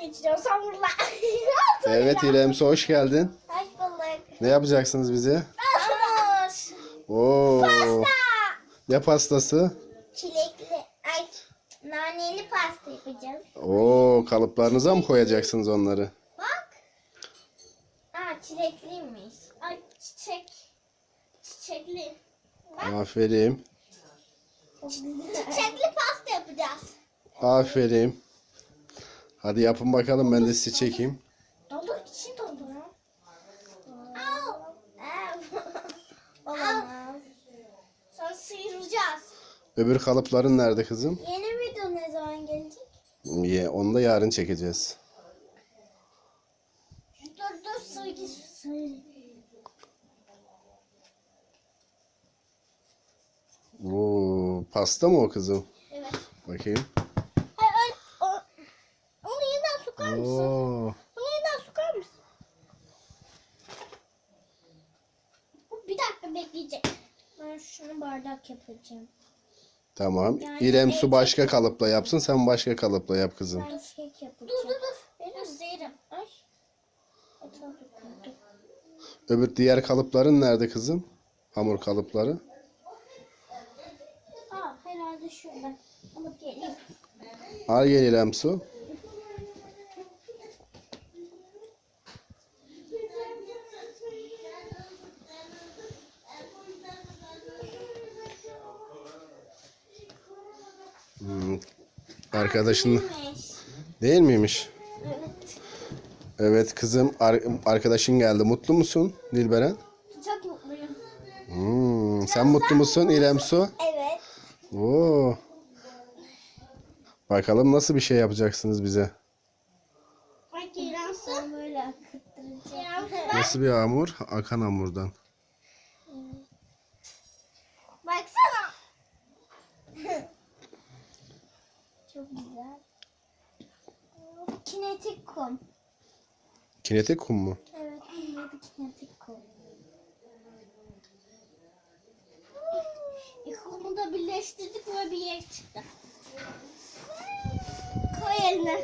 geçeceğim samurla. Evet İrem Su hoş geldin. Hoş bulduk. Ne yapacaksınız bize? Hamur. Oo. Pasta. Ne pastası? Çilekli. Ay naneli pasta yapacağız. Oo kalıplarınıza mı koyacaksınız onları? Bak. Aa çilekliymiş. Ay çiçek. Çiçekli. Aferin. Çiçekli pasta yapacağız. Aferin. Hadi yapın bakalım ben de sizi çekeyim. Doldur içi doldur. Al. Al. Olamaz. Sonra sıyıracağız. Öbür kalıpların nerede kızım? Yeni video ne zaman gelecek? Ye, onu da yarın çekeceğiz. Dur dur sıyır. Sıyır. Oo, pasta mı o kızım? Evet. Bakayım. Hayır, hayır, o, onu yeniden sokar mısın? Oo, Onu yeniden sokar mısın? Bu bir dakika bekleyecek. Ben şunu bardak yapacağım. tamam. Yani İrem su başka kalıpla yapsın, sen başka kalıpla yap kızım. Ben kek yapacağım. Dur dur dur. Benim zerim. Ay. Öbür diğer kalıpların nerede kızım? Hamur kalıpları. Aa herhalde şurada. Alıp geleyim. Al gel İrem su. Hmm, Arkadaşın değil miymiş? Evet. Evet kızım ar- arkadaşın geldi. Mutlu musun Nilberen? Çok mutluyum. Hmm, sen mutlu musun İrem su? Evet. Oo. Bakalım nasıl bir şey yapacaksınız bize? Bak İrem su. böyle akıttıracağım. Nasıl bir hamur? Akan hamurdan. Baksana. Çok güzel. Kinetik kum. Kinetik kum mu? Evet, bir kinetik kum. İkumu da birleştirdik ve bir yer çıktı. Koy eline.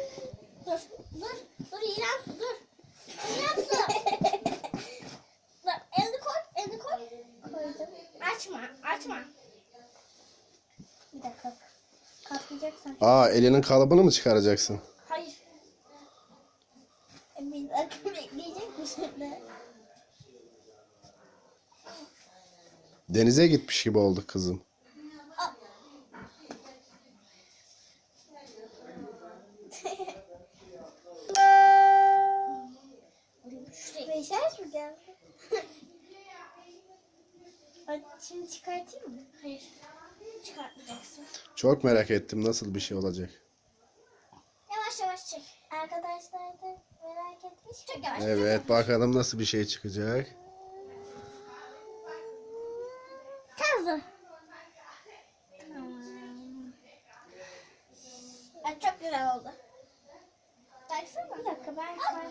Dur, dur, dur İrem, dur. İrem su. dur, elini koy, elini koy. Koydum. Açma, açma. Bir dakika. Kaplayacaksan. Aa elinin kalıbını mı çıkaracaksın? Hayır. E, Bir dakika bekleyecek misin de? Denize gitmiş gibi olduk kızım. Mesaj mı geldi? Ay, Şimdi çıkartayım mı? Hayır. Çıkartmayacaksın. Çok merak ettim nasıl bir şey olacak. Yavaş yavaş çek. Arkadaşlar da merak etmiş. Çok yavaş. Evet bakalım nasıl bir şey çıkacak. Kazı. Tamam. Ay, çok güzel oldu. Baksana. Bir dakika ben kay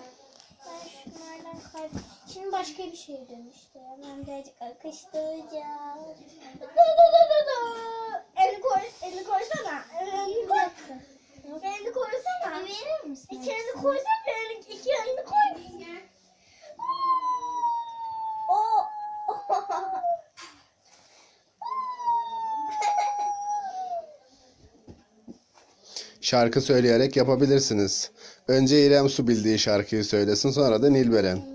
ben şunlardan kay Şimdi başka bir şey dönüştü. Ben birazcık akıştıracağım. Dur dur dur dur dur. Elini koy, elini koysana. Elini koy. Elini koysana. Verir misin? İki elini koysana. Elini, iki elini koy. O. Şarkı söyleyerek yapabilirsiniz. Önce İrem Su bildiği şarkıyı söylesin sonra da Nilberen.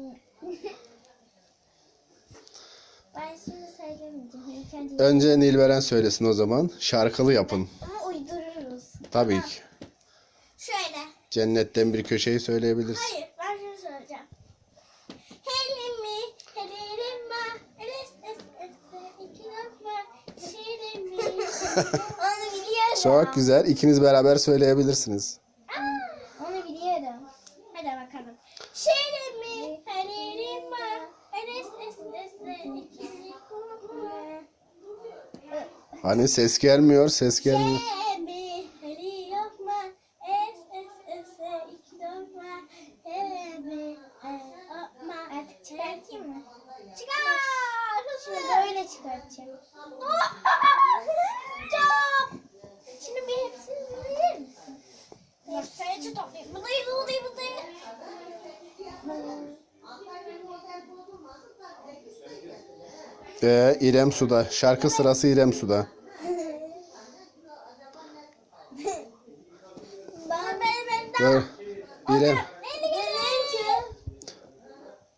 Ben şimdi söylemeyeceğim. İlk önce Nilberen söylesin o zaman. Şarkılı yapın. ama uydururuz. Tabii ki. Şöyle. Cennetten bir köşeyi söyleyebilirsin. Hayır ben şunu söyleyeceğim. Helimi, helirima, eles es es iki lokma, şirimi. Onu biliyorum. Çok güzel. İkiniz beraber söyleyebilirsiniz. Hani ses gelmiyor, ses gelmiyor. Ee, İrem Suda. Şarkı sırası İrem Suda. Dur. İrem.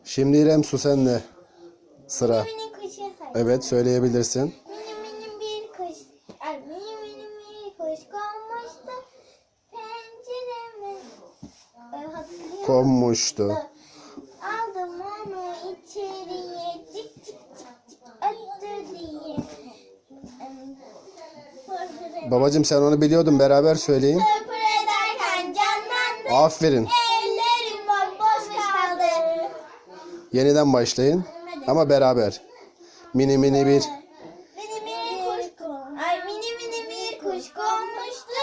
Şimdi İrem Su sende. Sıra. Evet söyleyebilirsin. Konmuştu. Aldım onu içeriye cik cik cik cik öttü diye. Babacım sen onu biliyordun beraber söyleyin. Aferin. Ellerim bomboş kaldı. Yeniden başlayın. Ama beraber. Mini mini bir. Mini mini kuş Ay mini mini bir kuş konmuştu.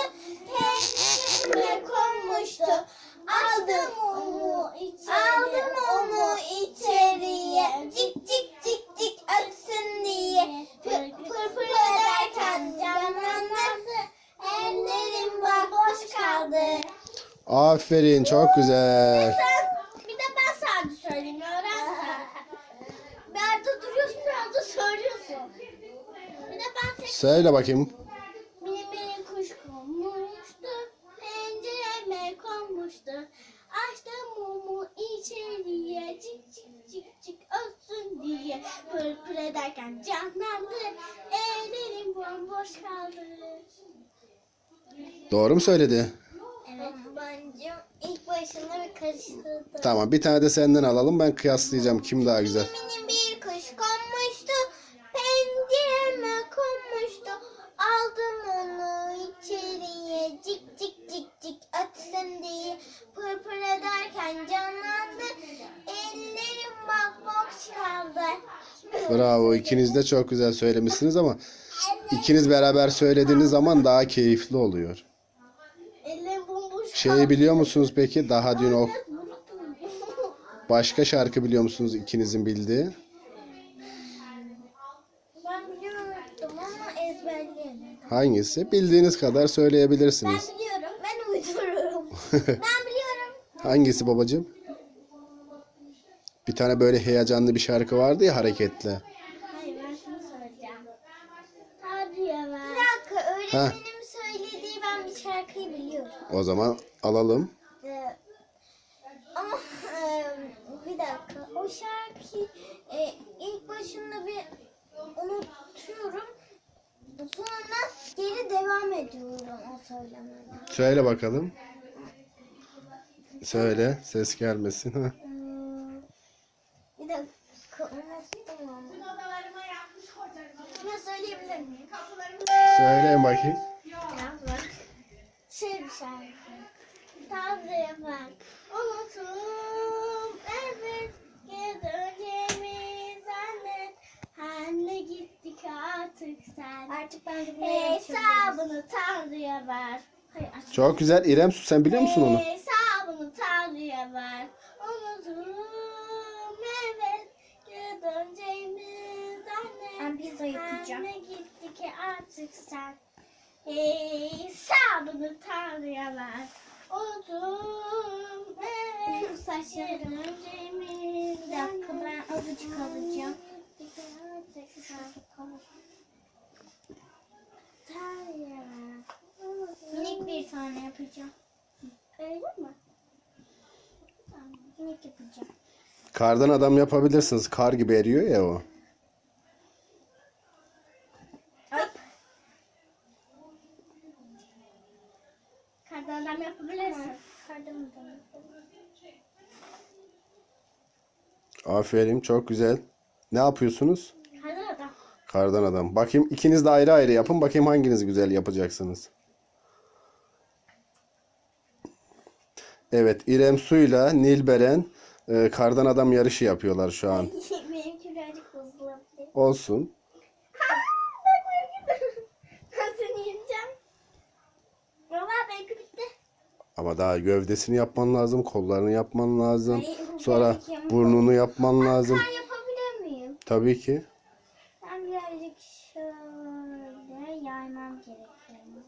Pencereme konmuştu. Aldım onu içeriye. Aldım onu içeriye. Cik cik cik cik ötsün diye. Pır pır, pır ederken canlandı. Ellerim boş kaldı. Aferin çok güzel. Bir de ben sadece söyleyeyim öğrensen. Bir arada duruyorsun bir arada söylüyorsun. Bir de ben tek Söyle bakayım. Mini mini kuş konmuştu, pencereme konmuştu. Açtım mumu içeriye, cik cik cik cik ötsün diye. Pır pır ederken canlandı, ellerim bomboş kaldı. Doğru mu söyledi? Evet, bence ilk başında bir karıştırdım. Tamam bir tane de senden alalım. Ben kıyaslayacağım kim daha güzel. Mini bir kuş konmuştu, pencereme konmuştu. Aldım onu içeriye, cik cik cik cik ötsün diye. Pır pır ederken canlandı, ellerim bak boş kaldı. Bravo ikiniz de çok güzel söylemişsiniz ama ikiniz beraber söylediğiniz zaman daha keyifli oluyor. Ellerim bomboş Şeyi biliyor musunuz peki? Daha dün o başka şarkı biliyor musunuz ikinizin bildiği? Ben biliyorum ama ezberleyemedim. Hangisi? Bildiğiniz kadar Ben söyleyebilirsiniz. biliyorum, ben uydururum. ben biliyorum. Hangisi babacığım? Bir tane böyle heyecanlı bir şarkı vardı ya hareketli. Hayır ben şunu söyleyeceğim. Hadi ya ben. Bir dakika öğretmenim söylediği ben bir şarkıyı biliyorum. O zaman alalım. Ee, ama e, bir dakika o şarkıyı e, ilk başında bir unutuyorum. Sonra geri devam ediyorum o söylemeye. Söyle bakalım. Söyle. Ses gelmesin. Hmm, bir dakika söyleyebilir miyim? Söyleyin bakayım. Şey bir şarkı. Taze bak. Unutum. Evet. Geri döneceğimi zannet. Anne gittik artık sen. Artık ben de Hesabını Tanrı'ya ver. Hayır. Çok güzel. İrem Su sen biliyor musun onu? Hesabını Tanrı'ya ver. Unutum. Evet. Geri döneceğimi zannet. Ben pizza yapacağım. Anne gitti ki artık sen. Hesabını Tanrı'ya ver. Unutum. Evet. Saçlarım. Bir dakika ben azıcık alacağım. Tanrı'ya ver. Minik bir tane yapacağım. Öyle mi? Minik yapacağım. Kardan adam yapabilirsiniz. Kar gibi eriyor ya o. Kardan adam yapabilirsin. Kardan adam Aferin. Çok güzel. Ne yapıyorsunuz? Kardan adam. Bakayım ikiniz de ayrı ayrı yapın. Bakayım hanginiz güzel yapacaksınız. Evet, İrem Su'yla Nilberen e, kardan adam yarışı yapıyorlar şu an. Benimki birazcık hızlı olabilir. Olsun. Ama daha gövdesini yapman lazım, kollarını yapman lazım. Sonra burnunu yapman lazım. Ben yapabilir miyim? Tabii ki. Ben birazcık şöyle yaymam gerekiyor.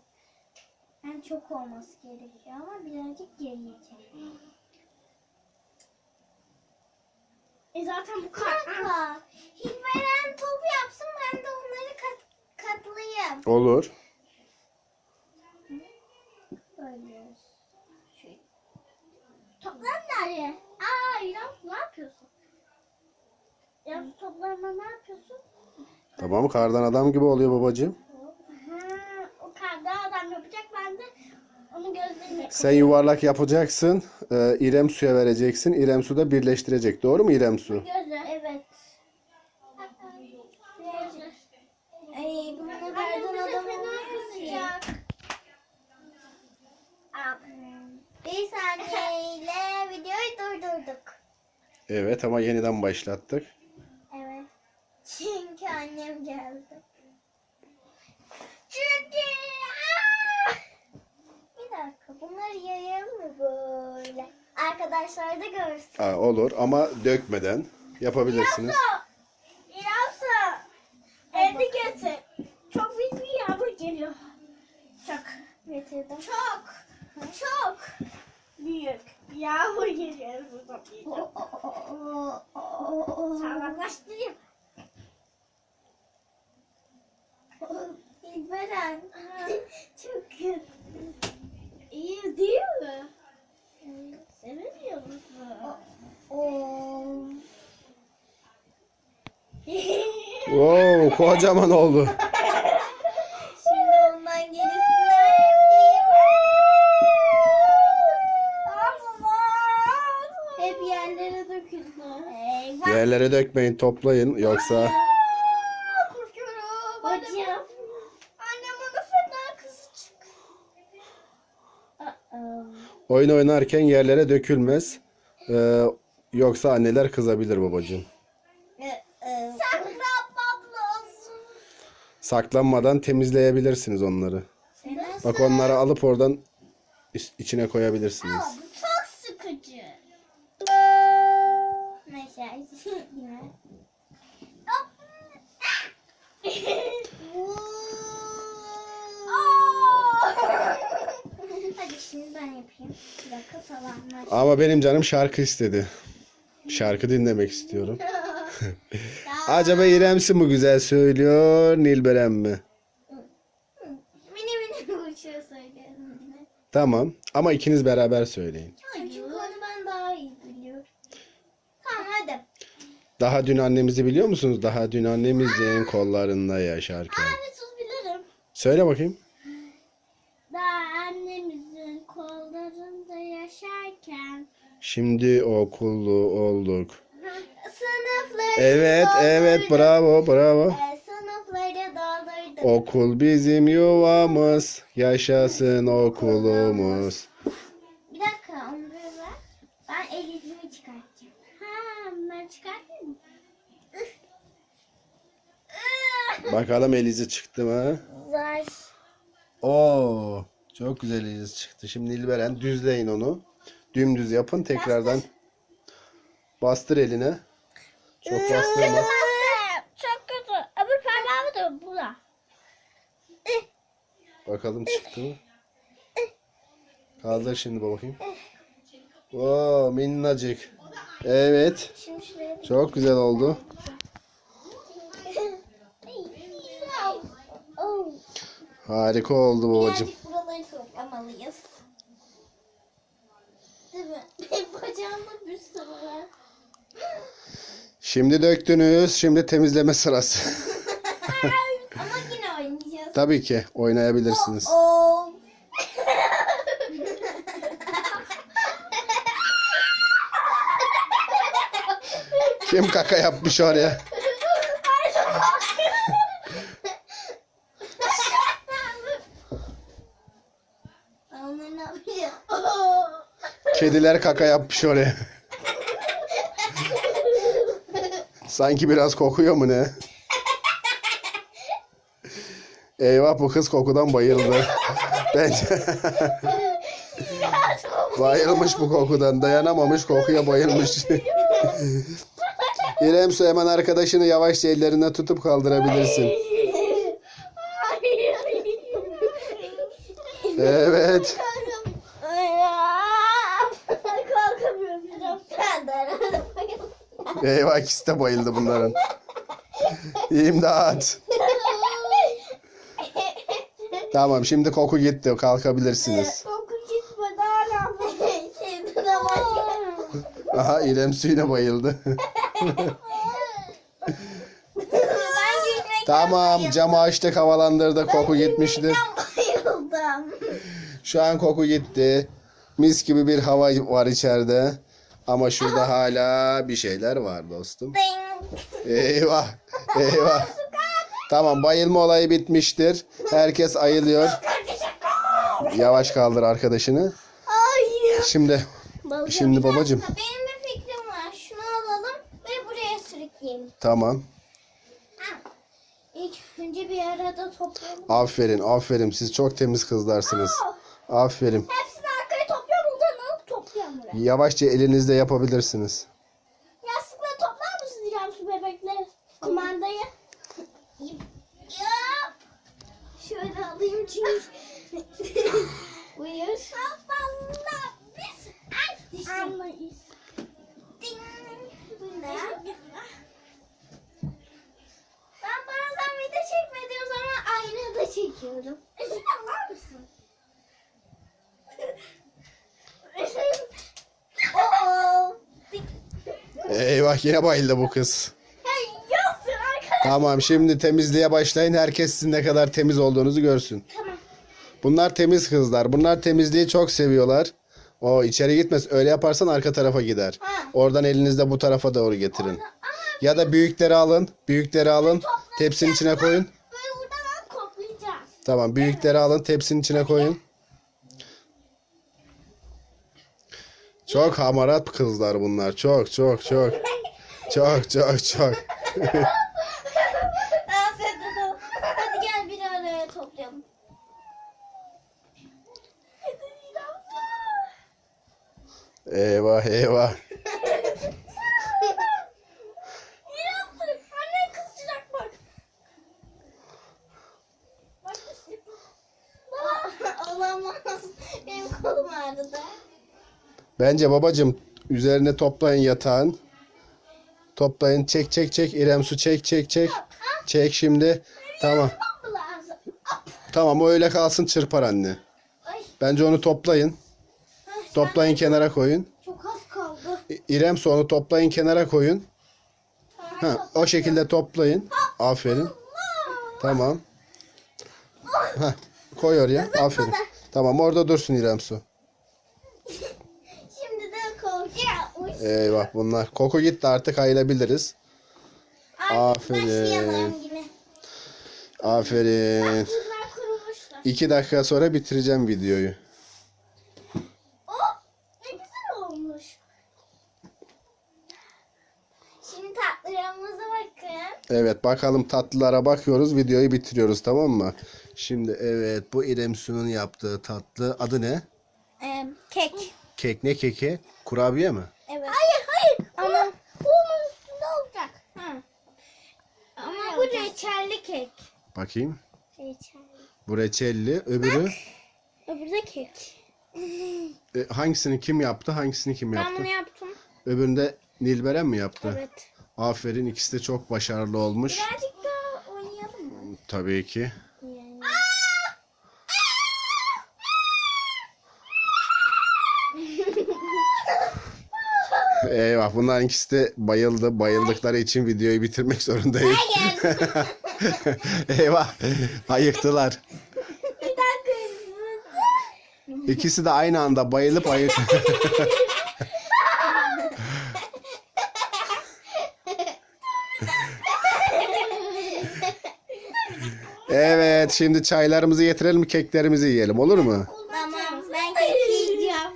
Yani çok olması gerekiyor ama birazcık geriye çekeyim. E zaten bu Kanka. Hilveren top yapsın ben de onları kat, katlayayım. Olur. Böyle. Şey. Toplar nereye? Aa İrem ne yapıyorsun? İrem toplarına ne yapıyorsun? Tamam kardan adam gibi oluyor babacığım. Karda adam yapacak ben de onu gözlerine Sen yuvarlak yapacaksın. Ee, İrem suya vereceksin. İrem su da birleştirecek. Doğru mu İrem su? Gözü. Evet. Ay bunu kardan adamı kızacak. Bir saniyeyle videoyu durdurduk. Evet ama yeniden başlattık. Evet. Çünkü annem geldi. Çünkü Aa! bir yayalım mı böyle? Arkadaşlar da görsün. Aa, olur ama dökmeden yapabilirsiniz. İremsa evde getir. Çok büyük bir yağmur geliyor. Çok. Getirdim. Çok. Çok. Büyük. Yağmur geliyor. Sağlamlaştırayım. İlberen. Çok kötü. İyi değil mi? Sevemiyor musun? Oo. Oo, kocaman oldu. Şimdi ondan gerisini. Hep yerlere döküldü. Eyvah. Yerlere dökmeyin, toplayın yoksa oyun oynarken yerlere dökülmez. Ee, yoksa anneler kızabilir babacığım. Saklanmam lazım. Saklanmadan temizleyebilirsiniz onları. Bak onları alıp oradan iç- içine koyabilirsiniz. Ama benim canım şarkı istedi. Şarkı dinlemek istiyorum. Acaba İremsi mi güzel söylüyor, Nilberen mi? Mini mini söyleyelim yine. Tamam ama ikiniz beraber söyleyin. Çünkü onu ben daha iyi biliyorum. Tamam hadi. Daha dün annemizi biliyor musunuz? Daha dün annemizin kollarında yaşarken. Abi sus bilirim. Söyle bakayım. Şimdi okullu olduk. sınıfları Evet, evet doldurduk. bravo, bravo. Ee, sınıfları doldurduk. Okul bizim yuvamız, yaşasın okulumuz. Bir dakika böyle ver. Ben el yüzümü çıkartacağım. Ha ben çıkartayım mı? Üf. Üf. Bakalım Elizi çıktı mı? Zar. Oo, çok güzel Elizi çıktı. Şimdi Nilberen düzleyin onu. Dümdüz yapın tekrardan. Bastır eline. Çok bastırma. Çok kötü. Öbür parmağımı da bula. Bakalım çıktı mı? Kaldır şimdi bakayım. Oo, minnacık. Evet. Çok güzel oldu. Harika oldu babacığım. Birazcık buraları toplamalıyız. Değil mi? Bacağımda bir sürü var. Şimdi döktünüz. Şimdi temizleme sırası. Ama yine oynayacağız. Tabii ki oynayabilirsiniz. Oh. Kim kaka yapmış oraya? Yapacağım? Kediler kaka yapmış oraya. Sanki biraz kokuyor mu ne? Eyvah bu kız kokudan bayıldı. Bence bayılmış bu kokudan. Dayanamamış kokuya bayılmış. İrem Su hemen arkadaşını yavaşça ellerinden tutup kaldırabilirsin. Evet. Kalkamıyorum biraz. Ben de arada bayıldım. Eyvah ikisi de bayıldı bunların. İmdat. Tamam şimdi koku gitti. Kalkabilirsiniz. Koku gitmedi hala. Başka. Aha İrem Su yine bayıldı. tamam camı açtık havalandırdık. Koku gitmiştir. Şu an koku gitti. Mis gibi bir hava var içeride. Ama şurada hala bir şeyler var dostum. Eyvah. Eyvah. Tamam bayılma olayı bitmiştir. Herkes ayılıyor. Yavaş kaldır arkadaşını. Şimdi Şimdi babacım. Benim bir fikrim var. Şunu alalım ve buraya sürükleyelim. tamam. İlk önce bir arada toplayalım. Aferin aferin. Siz çok temiz kızlarsınız. Aferin. Buraya. Yavaşça elinizle yapabilirsiniz. Yastıkları toplar mısın İrem su bebekler? Kumandayı. Yap. Şöyle alayım çünkü. Buyur. Allah biz anlayız. Ding. Bu ne? Ben bazen video çekmediğim zaman aynada çekiyorum. Şuna var mısın? Oo. Eyvah yine bayıldı bu kız. Tamam şimdi temizliğe başlayın. Herkes sizin ne kadar temiz olduğunuzu görsün. Tamam. Bunlar temiz kızlar. Bunlar temizliği çok seviyorlar. O içeri gitmez. Öyle yaparsan arka tarafa gider. Ha. Oradan elinizle bu tarafa doğru getirin. Ya da büyükleri alın. Büyükleri alın. Tepsinin içine koyun. Tamam büyükleri alın. Tepsinin içine koyun. Çok hamarat kızlar bunlar. Çok çok çok. Çok çok çok. Dans edelim. Hadi gel bir araya toplayalım. Eyvah eyvah. İnanmıyorum. Anne kızacak bak. Bak Baba. Olamaz. Benim kolum ağrıdı. Bence babacım üzerine toplayın yatağın. Toplayın. Çek çek çek. İrem su çek çek çek. Çek şimdi. Tamam. Tamam o öyle kalsın çırpar anne. Bence onu toplayın. Heh, Toplayın kenara koyun. Çok az kaldı. İ- İrem su onu toplayın kenara koyun. Ha, o şekilde toplayın. Aferin. Tamam. Ha, koy oraya. Aferin. Tamam orada dursun İrem su. Şimdi de kovacağız. Eyvah bunlar. Koku gitti artık ayılabiliriz. Aferin. Aferin. İki dakika sonra bitireceğim videoyu. Oh ne güzel olmuş. Şimdi tatlılarımıza bakın. Evet bakalım tatlılara bakıyoruz. Videoyu bitiriyoruz tamam mı? Şimdi evet bu İrem Su'nun yaptığı tatlı. Adı ne? kek. Kek ne keki? Kurabiye mi? Evet. Hayır hayır. Ama bu onun üstünde olacak. Ha. Ama bu reçelli kek. Bakayım. Reçelli. Bu reçelli. Öbürü Öbürü de kek. e, hangisini kim yaptı? Hangisini kim Ben yaptı? bunu yaptım. Öbüründe Nilberen mi yaptı? Evet. Aferin ikisi de çok başarılı olmuş. Birazcık daha oynayalım mı? Tabii ki. Yani. Eyvah bunların ikisi de bayıldı. Bayıldıkları için videoyu bitirmek zorundayım. Eyvah ayıktılar. Bir dakika. İkisi de aynı anda bayılıp ayık. Evet şimdi çaylarımızı getirelim keklerimizi yiyelim olur mu? Tamam ben kek yiyeceğim.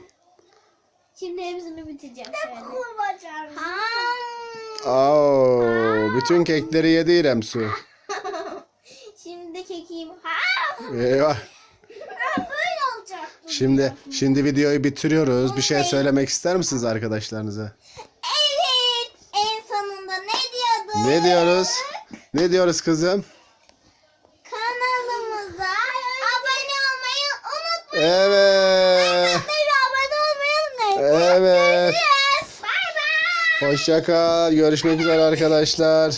Şimdi hepsini bitireceğim şöyle. Ha. Oo, bütün kekleri yedi İrem Su. Şimdi de kek yiyeyim. Ha. Eyvah. Böyle. Şimdi şimdi videoyu bitiriyoruz. Bir şey söylemek ister misiniz arkadaşlarınıza? Evet. En sonunda ne diyorduk? Ne diyoruz? Ne diyoruz kızım? Kanalımıza abone olmayı unutmayın. Evet. Abone olmayı unutmayın. Evet. Yes. Bye bye. Hoşça kal. Görüşmek üzere arkadaşlar.